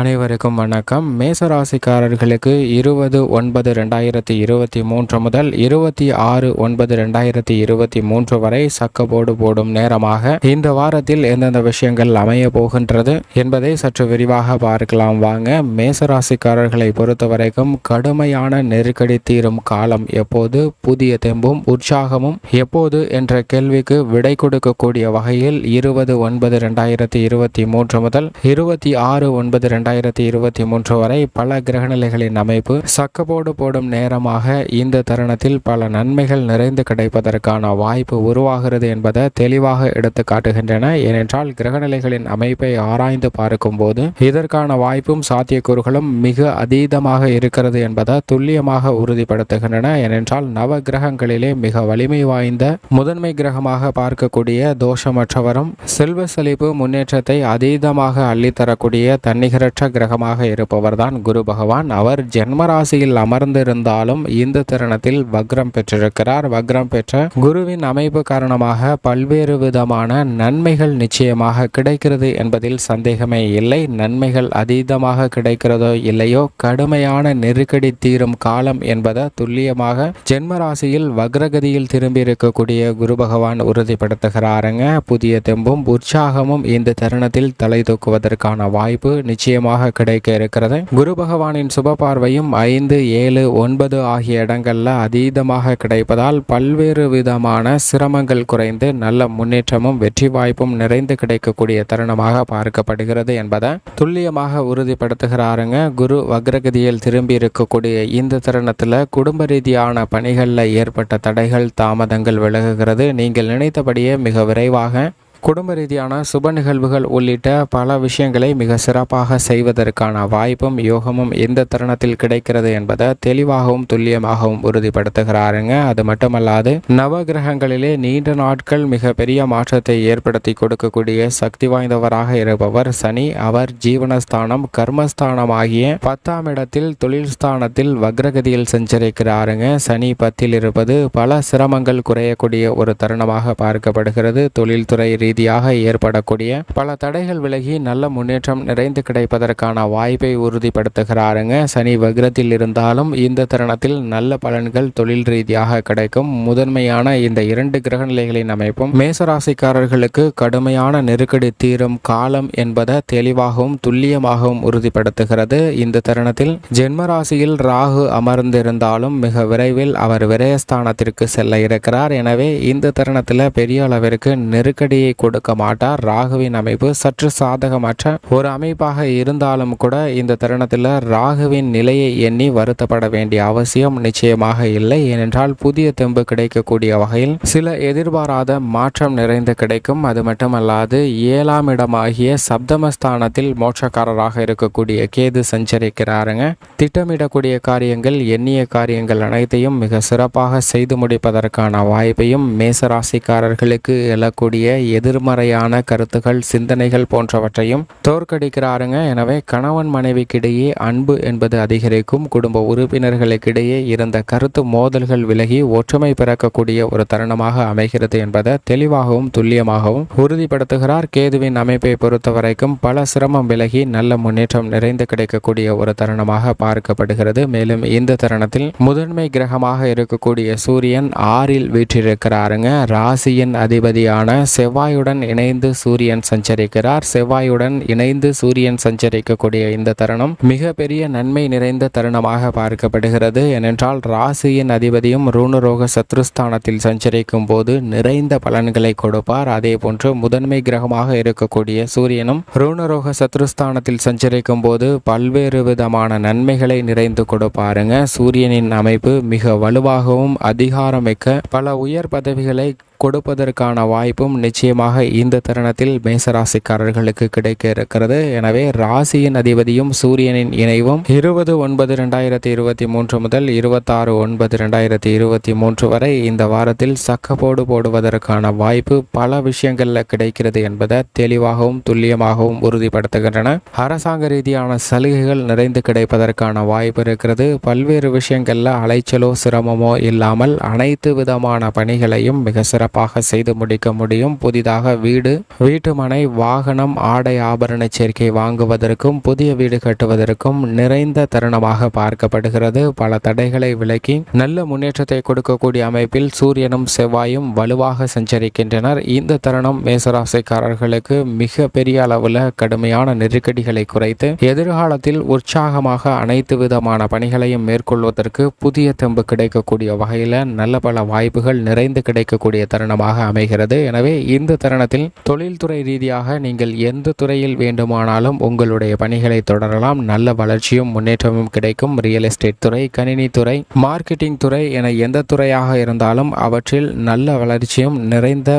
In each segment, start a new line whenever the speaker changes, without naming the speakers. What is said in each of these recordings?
அனைவருக்கும் வணக்கம். மேசராசிக்காரர்களுக்கு இருபது ஒன்பது ரெண்டாயிரத்தி இருபத்தி மூன்று முதல் இருபத்தி ஆறு ஒன்பது ரெண்டாயிரத்தி இருபத்தி மூன்று வரை சக்கபோடு போடும் நேரமாக இந்த வாரத்தில் எந்தெந்த விஷயங்கள் அமைய போகின்றது என்பதை சற்று விரிவாக பார்க்கலாம். வாங்க மேசராசிக்காரர்களை பொறுத்தவரைக்கும் கடுமையான நெருக்கடி தீரும் காலம் எப்போது? புதிய தெம்பும் உற்சாகமும் எப்போது? என்ற கேள்விக்கு விடை கொடுக்கக்கூடிய வகையில் இருபது ஒன்பது ரெண்டாயிரத்தி இருபத்தி மூன்று முதல் இருபத்தி ஆறு ஒன்பது இரண்டாயிரத்தி இருபத்தி மூன்று வரை பல கிரகநிலைகளின் அமைப்பு சக்கப்போடு போடும் நேரமாக இந்த தருணத்தில் பல நன்மைகள் நிறைந்து கிடைப்பதற்கான வாய்ப்பு உருவாகிறது என்பதை தெளிவாக எடுத்து காட்டுகின்றன. ஏனென்றால் கிரகநிலைகளின் அமைப்பை ஆராய்ந்து பார்க்கும்போது இதற்கான வாய்ப்பும் சாத்தியக்கூறுகளும் மிக அதீதமாக இருக்கிறது என்பதை துல்லியமாக உறுதிப்படுத்துகின்றன. ஏனென்றால் நவ கிரகங்களிலே மிக வலிமை வாய்ந்த முதன்மை கிரகமாக பார்க்கக்கூடிய தோஷமற்றவரும் செல்வ செழிப்பு முன்னேற்றத்தை அதீதமாக அள்ளித்தரக்கூடிய தன்னிகரற்ற கிரகமாக இருப்பவர்தான் குரு பகவான். அவர் ஜென்மராசியில் அமர்ந்திருந்தாலும் இந்த தருணத்தில் வக்ரம் பெற்றிருக்கிறார். வக்ரம் பெற்ற குருவின் அமைப்பு காரணமாக பல்வேறு விதமான நன்மைகள் நிச்சயமாக கிடைக்கிறது என்பதில் சந்தேகமே இல்லை. நன்மைகள் அதீதமாக கிடைக்கிறதோ இல்லையோ கடுமையான நெருக்கடி தீரும் காலம் என்பதை துல்லியமாக ஜென்மராசியில் வக்ரகதியில் திரும்பி இருக்கக்கூடிய குரு பகவான் உறுதிப்படுத்துகிறாருங்க. புதிய தெம்பும் உற்சாகமும் இந்த தருணத்தில் தலை தூக்குவதற்கான வாய்ப்பு நிச்சயமாக கிடைக்க இருக்கிறது. குரு பகவானின் சுப பார்வையும் ஐந்து ஏழு ஒன்பது ஆகிய இடங்கள்ல அதீதமாக கிடைப்பதால் பல்வேறு விதமான சிரமங்கள் குறைந்து நல்ல முன்னேற்றமும் வெற்றி வாய்ப்பும் நிறைந்து கிடைக்கக்கூடிய தருணமாக பார்க்கப்படுகிறது என்பதை துல்லியமாக உறுதிப்படுத்துகிறாருங்க. குரு வக்ரகதியில் திரும்பி இருக்கக்கூடிய இந்த தருணத்தில் குடும்ப ரீதியான பணிகளில் ஏற்பட்ட தடைகள் தாமதங்கள் விலகுகிறது. நீங்கள் நினைத்தபடியே மிக விரைவாக குடும்ப ரீதியான சுப நிகழ்வுகள் உள்ளிட்ட பல விஷயங்களை மிக சிறப்பாக செய்வதற்கான வாய்ப்பும் யோகமும் எந்த தருணத்தில் கிடைக்கிறது என்பதை தெளிவாகவும் துல்லியமாகவும் உறுதிப்படுத்துகிறாருங்க. அது மட்டுமல்லாது நவ கிரகங்களிலே நீண்ட நாட்கள் மிக பெரிய மாற்றத்தை ஏற்படுத்தி கொடுக்கக்கூடிய சக்தி வாய்ந்தவராக இருப்பவர் சனி. அவர் ஜீவனஸ்தானம் கர்மஸ்தானம் ஆகிய பத்தாம் இடத்தில் தொழில் ஸ்தானத்தில் வக்ரகதியில் சஞ்சரிக்கிறாருங்க. சனி பத்தில் இருப்பது பல சிரமங்கள் குறையக்கூடிய ஒரு தருணமாக பார்க்கப்படுகிறது. தொழில்துறை ரீதியாக ஏற்படக்கூடிய பல தடைகள் விலகி நல்ல முன்னேற்றம் நிறைந்து கிடைப்பதற்கான வாய்ப்பை உறுதிப்படுத்துகிறாருங்க. சனி வக்ரத்தில் இருந்தாலும் இந்த தருணத்தில் நல்ல பலன்கள் தொழில் ரீதியாக கிடைக்கும். முதன்மையான இந்த இரண்டு கிரகநிலைகளின் அமைப்பும் மேசராசிக்காரர்களுக்கு கடுமையான நெருக்கடி தீரும் காலம் என்பதை தெளிவாகவும் துல்லியமாகவும் உறுதிப்படுத்துகிறது. இந்த தருணத்தில் ஜென்மராசியில் ராகு அமர்ந்திருந்தாலும் மிக விரைவில் அவர் விரயஸ்தானத்திற்கு செல்ல இருக்கிறார். எனவே இந்த தருணத்தில் பெரிய அளவிற்கு நெருக்கடியை கொடுக்க மாட்டார். ராகுவின் அமைப்பு சற்று சாதகமற்ற ஒரு அமைப்பாக இருந்தாலும் கூட இந்த தருணத்தில் ராகுவின் நிலையை எண்ணி வருத்தப்பட வேண்டிய அவசியம் நிச்சயமாக இல்லை. ஏனென்றால் புதிய தெம்பு கிடைக்கக்கூடிய வகையில் சில எதிர்பாராத மாற்றம் நிறைந்து கிடைக்கும். அது மட்டுமல்லாது ஏழாம் இடமாகிய சப்தமஸ்தானத்தில் மோட்சக்காரராக இருக்கக்கூடிய கேது சஞ்சரிக்கிறாருங்க. திட்டமிடக்கூடிய காரியங்கள் எண்ணிய காரியங்கள் அனைத்தையும் மிக சிறப்பாக செய்து முடிப்பதற்கான வாய்ப்பையும் மேசராசிக்காரர்களுக்கு எழக்கூடிய எதிர்மறையான கருத்துகள் சிந்தனைகள் போன்றவற்றையும் தோற்கடிக்கிறாருங்க. எனவே கணவன் மனைவிக்கிடையே அன்பு என்பது அதிகரிக்கும். குடும்ப உறுப்பினர்களுக்கிடையே இருந்த கருத்து மோதல்கள் விலகி ஒற்றுமை பிறக்கக்கூடிய ஒரு தருணமாக அமைகிறது என்பதை தெளிவாகவும் துல்லியமாகவும் உறுதிப்படுத்துகிறார். கேதுவின் அமைப்பை பொறுத்தவரைக்கும் பல சிரமம் விலகி நல்ல முன்னேற்றம் நிறைந்து கிடைக்கக்கூடிய ஒரு தருணமாக பார்க்கப்படுகிறது. மேலும் இந்த தருணத்தில் முதன்மை கிரகமாக இருக்கக்கூடிய சூரியன் ஆறில் வீற்றிருக்கிறாருங்க. ராசியின் அதிபதியான செவ்வாய் செவ்வாயுடன் இணைந்து சூரியன் சஞ்சரிக்கிறார். செவ்வாயுடன் இணைந்து சூரியன் சஞ்சரிக்கக்கூடிய இந்த தருணம் மிக பெரிய நன்மை நிறைந்த தருணமாக பார்க்கப்படுகிறது. ஏனென்றால் ராசியின் அதிபதியும் ரூணரோக சத்ருஸ்தானத்தில் சஞ்சரிக்கும் போது நிறைந்த பலன்களை கொடுப்பார். அதே போன்று முதன்மை கிரகமாக இருக்கக்கூடிய சூரியனும் ரூணரோக சத்ருஸ்தானத்தில் சஞ்சரிக்கும் போது பல்வேறு விதமான நன்மைகளை நிறைந்து கொடுப்பாருங்க. சூரியனின் அமைப்பு மிக வலுவாகவும் அதிகாரமிக்க பல உயர் பதவிகளை கொடுப்பதற்கான வாய்ப்பும் நிச்சயமாக இந்த தருணத்தில் மேசராசிக்காரர்களுக்கு கிடைக்க இருக்கிறது. எனவே ராசியின் அதிபதியும் சூரியனின் இணைவும் இருபது ஒன்பது ரெண்டாயிரத்தி இருபத்தி மூன்று முதல் இருபத்தாறு ஒன்பது ரெண்டாயிரத்தி இருபத்தி மூன்று வரை இந்த வாரத்தில் சக்கப்போடு போடுவதற்கான வாய்ப்பு பல விஷயங்களில் கிடைக்கிறது என்பதை தெளிவாகவும் துல்லியமாகவும் உறுதிப்படுத்துகின்றன. அரசாங்க ரீதியான சலுகைகள் நிறைந்து கிடைப்பதற்கான வாய்ப்பு இருக்கிறது. பல்வேறு விஷயங்களில் அலைச்சலோ சிரமமோ இல்லாமல் அனைத்து விதமான பணிகளையும் மிக சிறப்பாக சிறப்பாக செய்து முடிக்க முடியும். புதிதாக வீடு வீட்டுமனை வாகனம் ஆடை ஆபரண சேர்க்கை வாங்குவதற்கும் புதிய வீடு கட்டுவதற்கும் நிறைந்த தருணமாக பார்க்கப்படுகிறது. பல தடைகளை விலக்கி நல்ல முன்னேற்றத்தை கொடுக்கக்கூடிய அமைப்பில் சூரியனும் செவ்வாயும் வலுவாக சஞ்சரிக்கின்றனர். இந்த தருணம் மேசராசிக்காரர்களுக்கு மிக பெரிய அளவில் கடுமையான நெருக்கடிகளை குறைத்து எதிர்காலத்தில் உற்சாகமாக அனைத்து விதமான பணிகளையும் மேற்கொள்வதற்கு புதிய தெம்பு கிடைக்கக்கூடிய வகையில் நல்ல பல வாய்ப்புகள் நிறைந்து கிடைக்கக்கூடிய தருணமாக அமைகிறது. எனவே இந்த தருணத்தில் தொழில்துறை ரீதியாக நீங்கள் எந்த துறையில் வேண்டுமானாலும் உங்களுடைய பணிகளை தொடரலாம். நல்ல வளர்ச்சியும் முன்னேற்றமும் கிடைக்கும். ரியல் எஸ்டேட் துறை கணினி துறை மார்க்கெட்டிங் துறை என எந்த துறையாக இருந்தாலும் அவற்றில் நல்ல வளர்ச்சியும் நிறைந்த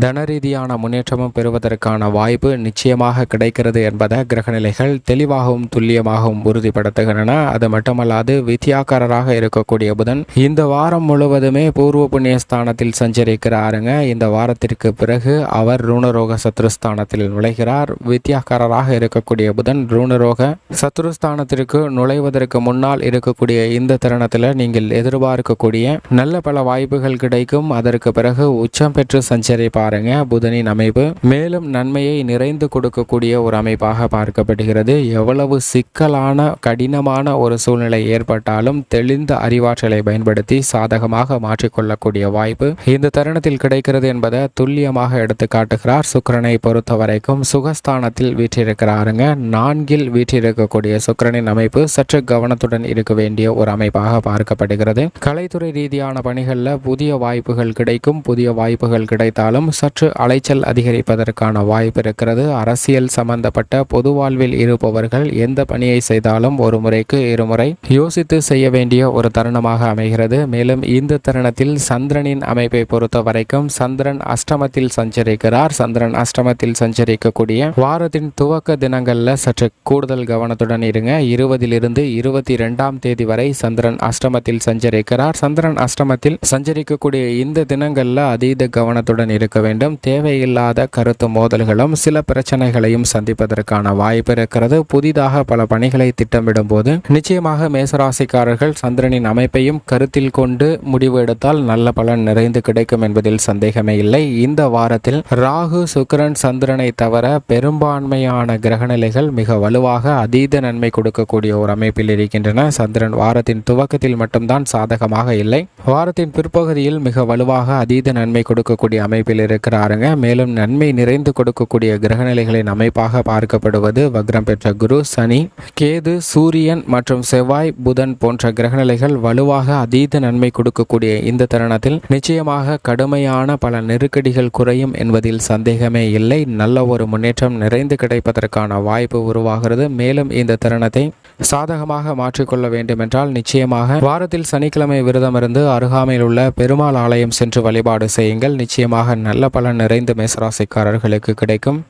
தன ரீதியான முன்னேற்றமும் பெறுவதற்கான வாய்ப்பு நிச்சயமாக கிடைக்கிறது என்பதை கிரகநிலைகள் தெளிவாகவும் துல்லியமாகவும் உறுதிப்படுத்துகின்றன. அது மட்டுமல்லாது வித்தியாக்காரராக இருக்கக்கூடிய புதன் இந்த வாரம் முழுவதுமே பூர்வ புண்ணிய ஸ்தானத்தில் சஞ்சரிக்கிறாருங்க. இந்த வாரத்திற்கு பிறகு அவர் ரூணரோக சத்ருஸ்தானத்தில் நுழைகிறார். வித்தியாக்காரராக இருக்கக்கூடிய புதன் ரூணரோக சத்ருஸ்தானத்திற்கு நுழைவதற்கு முன்னால் இருக்கக்கூடிய இந்த தருணத்தில் நீங்கள் எதிர்பார்க்கக்கூடிய நல்ல பல வாய்ப்புகள் கிடைக்கும். அதற்கு பிறகு உச்சம் பெற்று பாருங்க புதனின் அமைப்பு. மேலும் நன்மையை நிறைந்து கொடுக்கக்கூடிய ஒரு அமைப்பாக பார்க்கப்படுகிறது. எவ்வளவு சிக்கலான கடினமான ஒரு சூழ்நிலை ஏற்பட்டாலும் தெளிந்த அறிவாற்றலை பயன்படுத்தி சாதகமாக மாற்றிக்கொள்ளக்கூடிய வாய்ப்பு இந்த தருணத்தில் கிடைக்கிறது என்பதை துல்லியமாக எடுத்து காட்டுகிறார். சுக்கரனை பொறுத்த வரைக்கும் சுகஸ்தானத்தில் வீற்றிருக்கிறாருங்க. நான்கில் வீற்றிருக்கக்கூடிய சுக்கிரனின் அமைப்பு சற்று கவனத்துடன் இருக்க வேண்டிய ஒரு அமைப்பாக பார்க்கப்படுகிறது. கலைத்துறை ரீதியான பணிகளில் புதிய வாய்ப்புகள் கிடைக்கும். புதிய வாய்ப்புகள் கிடைத்தாலும் சற்று அலைச்சல் அதிகரிப்பதற்கான வாய்ப்பு இருக்கிறது. அரசியல் சம்பந்தப்பட்ட பொது வாழ்வில் இருப்பவர்கள் எந்த பணியை செய்தாலும் ஒரு முறைக்கு இருமுறை யோசித்து செய்ய வேண்டிய ஒரு தருணமாக அமைகிறது. மேலும் இந்த தருணத்தில் சந்திரனின் அமைப்பை பொறுத்த வரைக்கும் சந்திரன் அஷ்டமத்தில் சஞ்சரிக்கிறார். சந்திரன் அஷ்டமத்தில் சஞ்சரிக்கக்கூடிய வாரத்தின் துவக்க தினங்கள்ல சற்று கூடுதல் கவனத்துடன் இருங்க. இருபதிலிருந்து இருபத்தி ரெண்டாம் தேதி வரை சந்திரன் அஷ்டமத்தில் சஞ்சரிக்கிறார். சந்திரன் அஷ்டமத்தில் சஞ்சரிக்கக்கூடிய இந்த தினங்கள்ல அதீத கவனத்துடன் இருக்க வேண்டும். தேவையில்லாத கருத்து மோதல்களும் சில பிரச்சனைகளையும் சந்திப்பதற்கான வாய்ப்பு இருக்கிறது. புதிதாக பல பணிகளை திட்டமிடும் போது நிச்சயமாக மேசராசிக்காரர்கள் சந்திரனின் அமைப்பையும் கருத்தில் கொண்டு முடிவு எடுத்தால் நல்ல பலன் நிறைந்து கிடைக்கும் என்பதில் சந்தேகமே இல்லை. இந்த வாரத்தில் ராகு சுக்கிரன் சந்திரனை தவிர பெரும்பான்மையான கிரகநிலைகள் மிக வலுவாக அதீத நன்மை கொடுக்கக்கூடிய ஒரு அமைப்பில் இருக்கின்றன. சந்திரன் வாரத்தின் துவக்கத்தில் மட்டும்தான் சாதகமாக இல்லை. வாரத்தின் பிற்பகுதியில் மிக வலுவாக அதீத நன்மை கொடுக்கக்கூடிய அமைப்பில் இருக்கிறாருங்க மேலும் நன்மை நிறைந்து கொடுக்கக்கூடிய கிரகநிலைகளின் அமைப்பாக பார்க்கப்படுவது வக்ரம் பெற்ற குரு சனி கேது சூரியன் மற்றும் செவ்வாய் புதன் போன்ற கிரகநிலைகள் வலுவாக அதீத நன்மை கொடுக்கக்கூடிய இந்த தருணத்தில் நிச்சயமாக கடுமையான பல நெருக்கடிகள் குறையும் என்பதில் சந்தேகமே இல்லை. நல்ல ஒரு முன்னேற்றம் நிறைந்து கிடைப்பதற்கான வாய்ப்பு உருவாகிறது. மேலும் இந்த தருணத்தை சாதகமாக மாற்றிக்கொள்ள வேண்டுமென்றால் நிச்சயமாக வாரத்தில் சனிக்கிழமை விரதம் இருந்து அருகாமையில் உள்ள பெருமாள் ஆலயம் சென்று வழிபாடு செய்யுங்கள். நிச்சயமாக நல்ல பலன் நிறைந்த மேசராசிக்காரர்களுக்கு கிடைக்கும்.